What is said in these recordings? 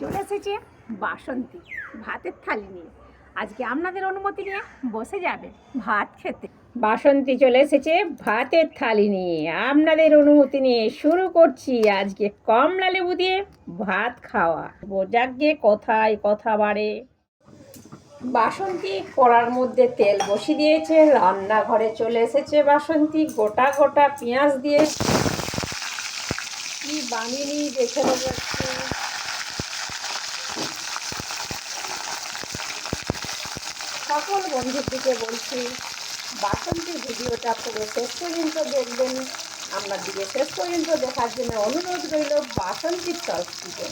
চলে এসেছে বাসন্তী, ভাতের থালি নিয়ে। আজকে আপনাদের অনুমতি নিয়ে বসে যাবে ভাত খেতে। বাসন্তী চলে এসেছে ভাতের থালি নিয়ে। আপনাদের অনুমতি নিয়ে শুরু করছি আজকে কমলা লেবু দিয়ে ভাত খাওয়া। বোঝাকে কথায় কথা বাড়ে। বাসন্তী কড়ার মধ্যে তেল বসিয়ে দিয়েছে, রান্নাঘরে চলে এসেছে বাসন্তী, গোটা গোটা পেঁয়াজ দিয়ে। কি বানিয়ে নিই দেখে নেব বন্ধুদেরকে বলছি বাসন্তীর ভিডিওটা পুরো শেষ পর্যন্ত দেখবেন। আপনার দিকে শেষ পর্যন্ত দেখার জন্য অনুরোধ রইল বাসন্তীর তরফটিকে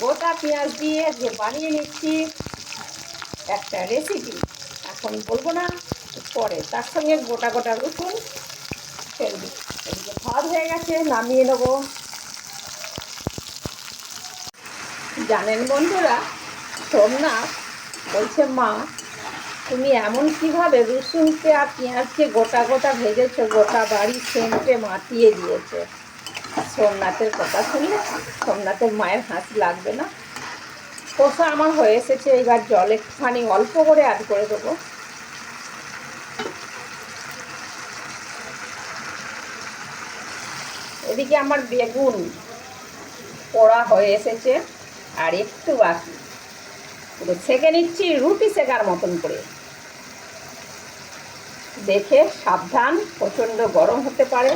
গোটা পেঁয়াজ দিয়ে যে বানিয়ে নিচ্ছি, একটা রেসিপি এখন বলব না, পরে তার সঙ্গে গোটা গোটা রসুন ফেলবি। এদিকে ভাত হয়ে গেছে, নামিয়ে নেব। জানেন বন্ধুরা, সোমনাথ বলছে, মা তুমি এমন কীভাবে রসুনকে আর পেঁয়াজকে গোটা গোটা ভেজেছ? গোটা বাড়ি সেন্টে মাতিয়ে দিয়েছে। সোমনাথের কথা শুনলে সোমনাথের মায়ের হাসি লাগবে না? কষা আমার হয়ে এসেছে, এবার জল একটুখানি অল্প করে অ্যাড করে দেবো। এদিকে আমার বেগুন পোড়া হয়ে এসেছে, আর একটু বাকি। পুরো সেকে নিচ্ছি রুটি সেকার মতন করে। দেখে সাবধান, প্রচণ্ড গরম হতে পারে।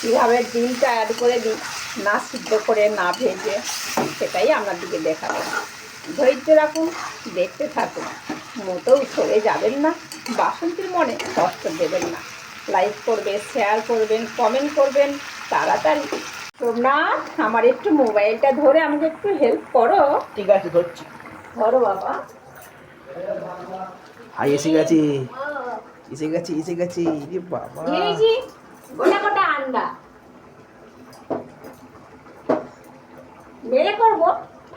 কীভাবে ডিমটা অ্যাড করে দিই না সিদ্ধ করে, না ভেজে, সেটাই আপনার দিকে দেখাবো। ধৈর্য রাখুন, দেখতে থাকুন। মোটেও সরে যাবেন না বাসন্তীর মনে কষ্ট দেবেন না। লাইক করবেন শেয়ার করবেন কমেন্ট করবেন তাড়াতাড়ি। সোমনাথ আমার একটু মোবাইলটা ধরে আমাকে একটু হেল্প করো। ঠিক আছে ধরছি। ধরো বাবা। হাই এসে গেছে। এসে গেছে এসে গেছে। রে বাবা। নিয়েছি গোটা গোটা আন্ডা করব?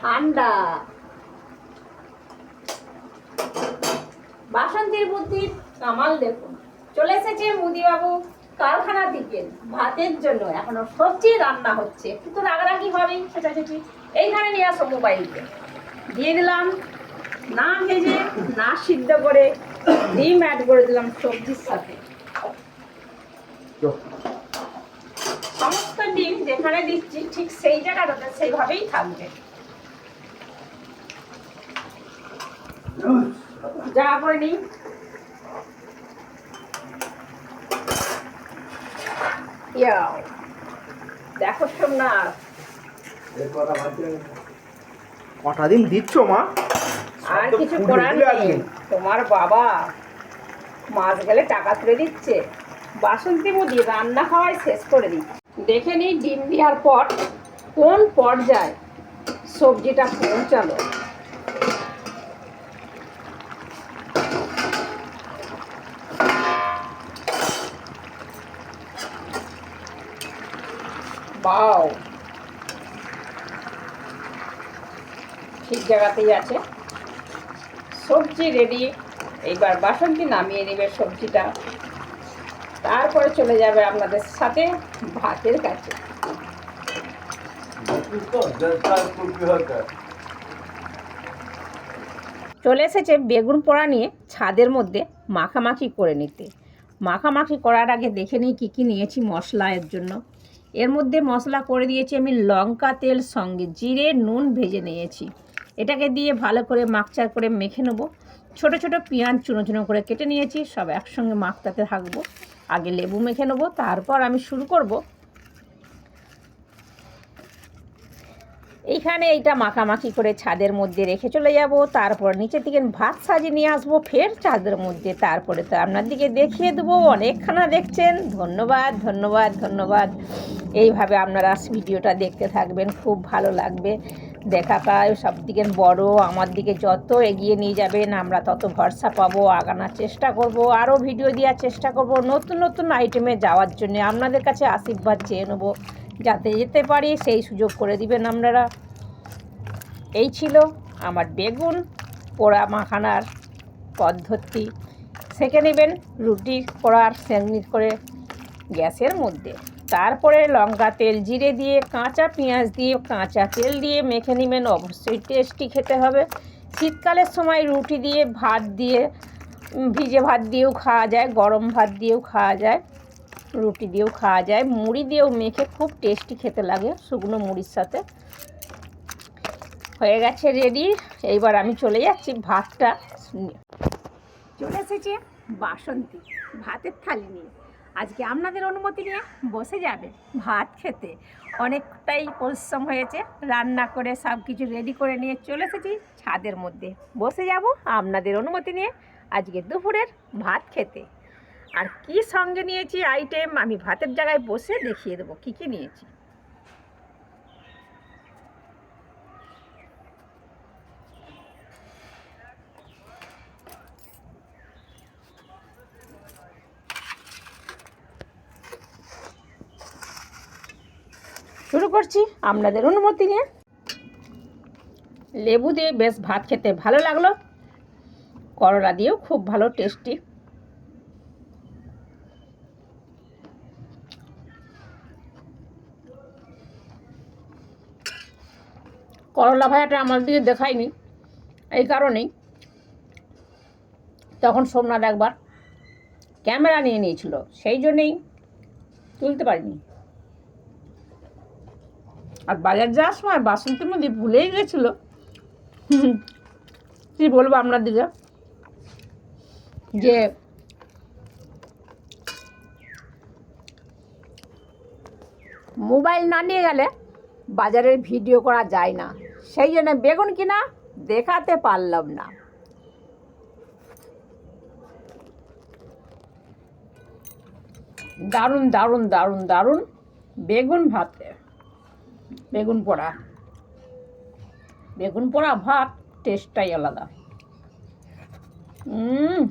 ঠান্ডা। বাসন্তীর বুদ্ধির কামাল দেখুন। চলে এসেছে মুদিবাবু কারখানা থেকে ভাতের জন্য এখনও সবজি রান্না হচ্ছে। একটু তো রাগারাগি হবেই সেটা সেটি এইখানে নিয়ে আসো মোবাইলকে। দিয়ে দিলাম না ভেজে, না সিদ্ধ করে ডিম অ্যাড করে দিলাম সবজির সাথে। সমস্ত ডিম যেখানে দিচ্ছি, ঠিক সেই জায়গাটাতে সেইভাবেই থাকবে। নিই দেখো সোমনাথ। কটা দিন দিচ্ছ মা? আর কিছু করার নেই। তোমার বাবা মাছ গেলে টাকা তুলে দিচ্ছে। বাসন্তী মুদি রান্না খাওয়াই শেষ করে দিচ্ছে। দেখে নিই ডিম দেওয়ার পর কোন পর্যায়ে সবজিটা পৌঁছালো। বাও। ঠিক জায়গাতেই আছে। সবজি রেডি এইবার বাসন্তী নামিয়ে নেবে সবজিটা। তারপরে চলে যাবে আপনাদের সাথে ভাতের কাছে। চলে এসেছে বেগুন পোড়া নিয়ে ছাদের মধ্যে মাখামাখি করে নিতে। মাখামাখি করার আগে দেখে নিই কী কী নিয়েছি মশলা এর জন্য। এর মধ্যে মশলা করে দিয়েছি আমি লঙ্কা তেল সঙ্গে জিরে, নুন ভেজে নিয়েছি। এটাকে দিয়ে ভালো করে মাকচার করে মেখে নেব। ছোট ছোট পেঁয়াজ চুনো চুনো করে কেটে নিয়েছি, সব একসঙ্গে মাখতাতে থাকব। আগে লেবু মেখে নেব, তারপর আমি শুরু করব। এইখানে এইটা মাখামাখি করে ছাদের মধ্যে রেখে চলে যাব, তারপর নিচের দিকে ভাত সাজিয়ে নিয়ে আসব, ফের ছাদের মধ্যে, তারপরে তো আপনার দিকে দেখিয়ে দেবো, অনেকখানা দেখছেন, ধন্যবাদ ধন্যবাদ ধন্যবাদ। এইভাবে আপনারা ভিডিওটা দেখতে থাকবেন, খুব ভালো লাগবে। দেখাটা সব দিকে বড়, আমার দিকে যত এগিয়ে নিয়ে যাবেন, আমরা তত ভরসা পাবো, আগানোর চেষ্টা করব, আরও ভিডিও দেওয়ার চেষ্টা করব, নতুন নতুন আইটেমে যাওয়ার জন্য আপনাদের কাছে আশীর্বাদ চেয়ে নেব। যাতে যেতে পারি, সেই সুযোগ করে দিবেন আপনারা। এই ছিল আমার বেগুন পোড়া মাখানার পদ্ধতি। সেঁকে নেবেন রুটি পোড়ার সেমনি করে গ্যাসের মধ্যে। তারপরে লঙ্কা তেল জিরে দিয়ে, কাঁচা পেঁয়াজ দিয়ে, কাঁচা তেল দিয়ে মেখে নেবেন। অবশ্যই টেস্টি খেতে হবে। শীতকালের সময় রুটি দিয়ে ভাত দিয়ে ভিজে ভাত দিয়েও খাওয়া যায়, গরম ভাত দিয়েও খাওয়া যায়। রুটি দিয়েও খাওয়া যায়। মুড়ি দিয়েও মেখে খুব টেস্টি খেতে লাগে শুকনো মুড়ির সাথে। হয়ে গেছে রেডি এইবার আমি চলে যাচ্ছি ভাতটা। চলে এসেছে বাসন্তী, ভাতের থালি নিয়ে। আজকে আপনাদের অনুমতি নিয়ে বসে যাবে ভাত খেতে। অনেকটাই পরিশ্রম হয়েছে, রান্না করে সব কিছু রেডি করে নিয়ে চলে এসেছি ছাদের মধ্যে। বসে যাব আপনাদের অনুমতি নিয়ে আজকে দুপুরের ভাত খেতে। আর কি সঙ্গে নিয়েছি আইটেম আমি ভাতের জায়গায় বসে দেখিয়ে দেবো, কী কী নিয়েছি। শুরু করছি আপনাদের অনুমতি নিয়ে। লেবু দিয়ে বেশ ভাত খেতে ভালো লাগল। করলা দিয়েও খুব ভালো টেস্টি করলা ভাজাটা আমার দিকে দেখায়নি, এই কারণেই। তখন সোমনাথ একবার ক্যামেরা নিয়ে নিয়েছিল, সেই জন্যেই তুলতে পারিনি। আর বাজার যাওয়ার সময় বাসন্তীর মধ্যে ভুলেই গেছিল। কি বলব আপনাদেরকে যে মোবাইল না নিয়ে গেলে বাজারের ভিডিও করা যায় না। সেই জন্য বেগুন কিনা দেখাতে পারলাম না। দারুণ দারুণ দারুণ দারুণ বেগুন ভাতে। বেগুন পোড়া। বেগুন পোড়া ভাত টেস্টটাই আলাদা। হুম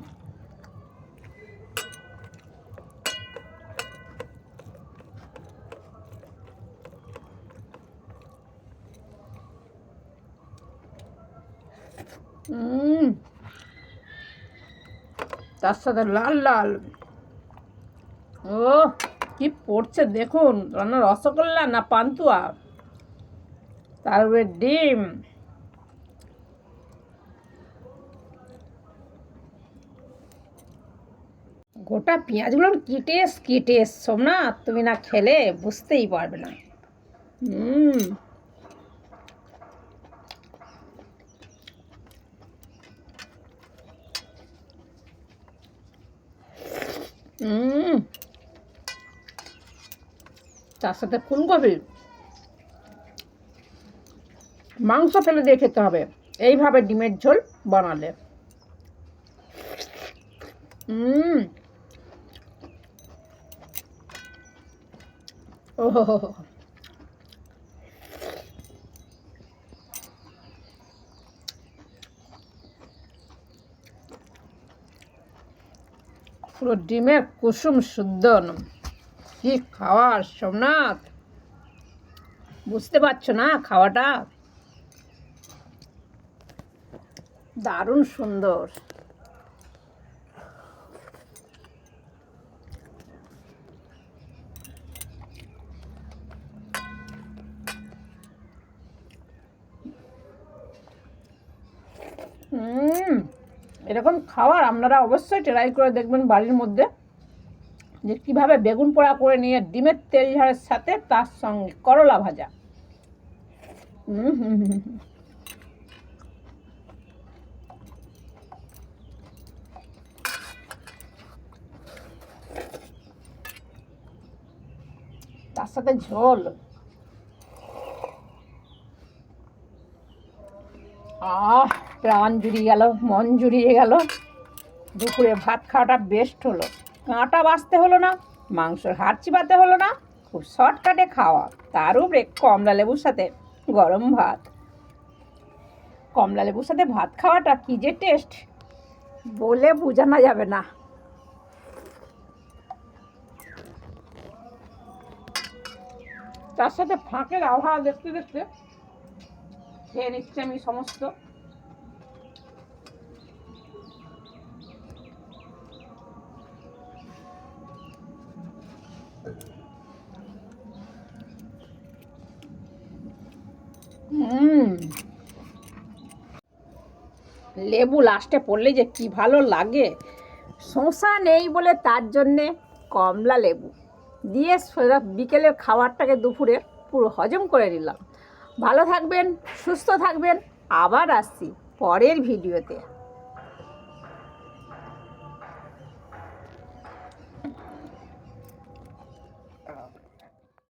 তার সাথে লাল লাল। ও কি পড়ছে দেখুন রান্না রসগোল্লা না পান্তুয়া? তারপরে ডিম। গোটা পেঁয়াজগুলো কি টেস্ট কি টেস্ট সোমনাথ? তুমি না খেলে বুঝতেই পারবে না। হুম। তার সাথে ফুলকপি মাংস ফেলে দিয়ে খেতে হবে। এইভাবে ডিমের ঝোল বানালে। ওহো পুরো ডিমের কুসুম শুদ্ধ কি খাওয়ার সোমনাথ? বুঝতে পারছ না খাওয়াটা? দারুণ সুন্দর। হুম এরকম খাবার আপনারা অবশ্যই ট্রাই করে দেখবেন বাড়ির মধ্যে, যে কীভাবে বেগুন পোড়া করে নিয়ে ডিমের তেল ঝাড়ের সাথে তার সঙ্গে করলা ভাজা। তার সাথে ঝোল। আহ! প্রাণ জুড়িয়ে গেল, মন জুড়িয়ে গেল। দুপুরে ভাত খাওয়াটা বেস্ট হলো। কাঁটা বাঁচতে হলো না, মাংসর হাড় চিবাতে হলো না, খুব শর্টকাটে খাওয়া। তার উপরে কমলা লেবুর সাথে গরম ভাত। কমলা লেবুর সাথে ভাত খাওয়াটা কী যে টেস্ট বলে বোঝানো যাবে না। তার সাথে ফাঁকের আবহাওয়া দেখতে দেখতে, খেয়ে নিচ্ছি আমি সমস্ত। লেবু লাস্টে পড়লে যে কি ভালো লাগে। শশা নেই বলে তার জন্যে কমলা লেবু। দিয়ে সোজা বিকেলের খাবারটাকে দুপুরে পুরো হজম করে নিলাম। ভালো থাকবেন, সুস্থ থাকবেন, আবার আসছি পরের ভিডিওতে